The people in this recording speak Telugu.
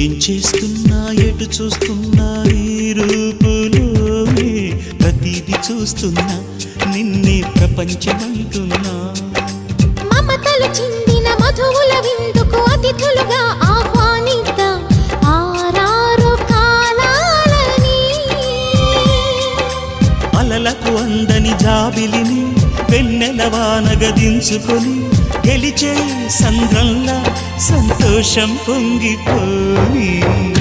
ఏం చేస్తున్నా ఎటు చూస్తున్నా ఈ రూపులోనే ప్రతిదీ చూస్తున్నా నిన్నే ప్రపంచమంటున్నా. మమతలు చిందిన మధువుల విందుకు అతిథులుగా ఆహ్వానిద్దాం ఆరారు కాలాలని. అలలకు అందని జాబిలిని వెన్నెల వానగదించుకొని గెలిచే సంద్రంలా 相逢的儿女。